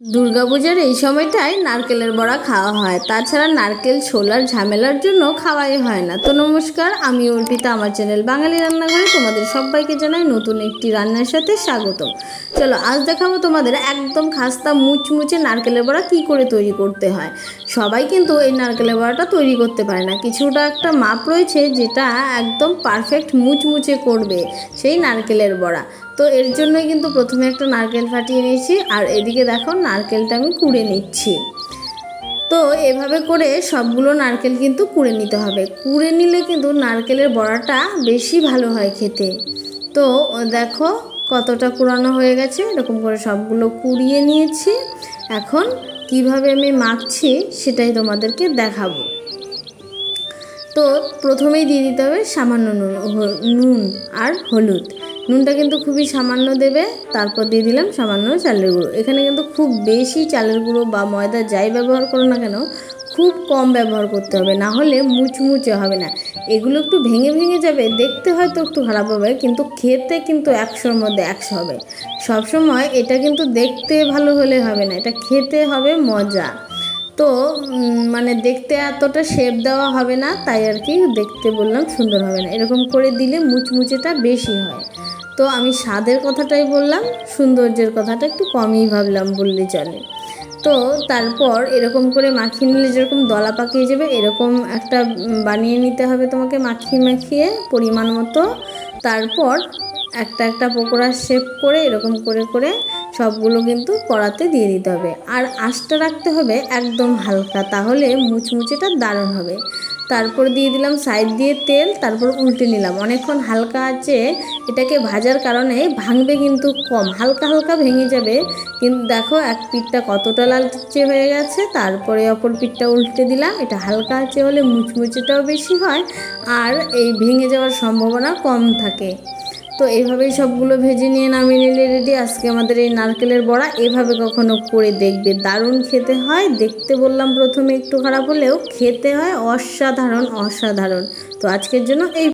দুর্গাপূজার এই সময়টায় নারকেলের বড়া খাওয়া হয়। তাছাড়া নারকেল ছোলার ঝামেলার জন্য খাওয়াই হয় না। তো নমস্কার, আমি অর্পিতা। আমার চ্যানেল বাঙালি রান্নাঘরে তোমাদের সবাইকে জানাই নতুন একটি রান্নার সাথে স্বাগতম। চলো, আজ দেখাবো তোমাদের একদম খাস্তা মুচমুচে নারকেলের বড়া কী করে তৈরি করতে হয়। সবাই কিন্তু এই নারকেলের বড়াটা তৈরি করতে পারে না। কিছুটা একটা মাপ রয়েছে যেটা একদম পারফেক্ট মুচমুচে করবে সেই নারকেলের বড়া। তো এর জন্যই কিন্তু প্রথমে একটা নারকেল ফাটিয়ে নিয়েছি, আর এদিকে দেখো নারকেলটা আমি কুড়ে নিচ্ছি। তো এভাবে করে সবগুলো নারকেল কিন্তু কুড়ে নিতে হবে। কুড়ে নিলে কিন্তু নারকেলের বড়াটা বেশি ভালো হয় খেতে। তো দেখো কতটা কুড়ানো হয়ে গেছে, এরকম করে সবগুলো কুড়িয়ে নিয়েছি। এখন কীভাবে আমি মাখছি সেটাই তোমাদেরকে দেখাবো। তো প্রথমেই দিয়ে দিতে হবে সামান্য নুন নুন আর হলুদ। নুনটা কিন্তু খুবই সামান্য দেবে, তারপর দিয়ে দিলাম সামান্য চালের গুঁড়ো। এখানে কিন্তু খুব বেশি চালের গুঁড়ো বা ময়দা যাই ব্যবহার করো না কেন, খুব কম ব্যবহার করতে হবে, না হলে মুচমুচে হবে না। এগুলো একটু ভেঙে ভেঙে যাবে, দেখতে হয়তো একটু খারাপ হবে, কিন্তু খেতে কিন্তু একশোর মধ্যে একশো হবে। সবসময় এটা কিন্তু দেখতে ভালো হলে হবে না, এটা খেতে হবে মজা। তো মানে দেখতে এতটা শেপ দেওয়া হবে না, তাই আর কি দেখতে বললাম সুন্দর হবে না। এরকম করে দিলে মুচমুচেটা বেশি হয়। তো আমি স্বাদের কথাটাই বললাম, সৌন্দর্যের কথাটা একটু কমই ভাবলাম বললে চলে। তো তারপর এরকম করে মাখিয়ে নিলে যেরকম দলা পাকিয়ে যাবে, এরকম একটা বানিয়ে নিতে হবে তোমাকে মাখিয়ে মাখিয়ে পরিমাণ মতো। তারপর একটা একটা পকোড়া শেপ করে এরকম করে করে সবগুলো কিন্তু কড়াতে দিয়ে দিতে হবে। আর আঁচটা রাখতে হবে একদম হালকা, তাহলে মুচমুচেটা দারুণ হবে। তারপর দিয়ে দিলাম সাইড দিয়ে তেল, তারপর উল্টে নিলাম। অনেকক্ষণ হালকা আছে এটাকে ভাজার কারণে ভাঙবে কিন্তু কম, হালকা হালকা ভেঙে যাবে। কিন্তু দেখো এক পিঠটা কতটা লালচে হয়ে গেছে, তারপরে অপর পিঠটা উল্টে দিলাম। এটা হালকা আছে হলে মুচমুচেটাও বেশি হয় আর এই ভেঙে যাওয়ার সম্ভাবনা কম থাকে। তো এইভাবেই সবগুলো ভেজে নিয়ে নামিয়ে নিলে রেডি। আজকে আমাদের এই নারকেলের বড়া এভাবে কখনো করে দেখবে। দারুণ খেতে হয়। দেখতে বললাম প্রথমে একটু খারাপ হলেও খেতে হয়। অসাধারণ অসাধারণ। তো আজকের জন্য এই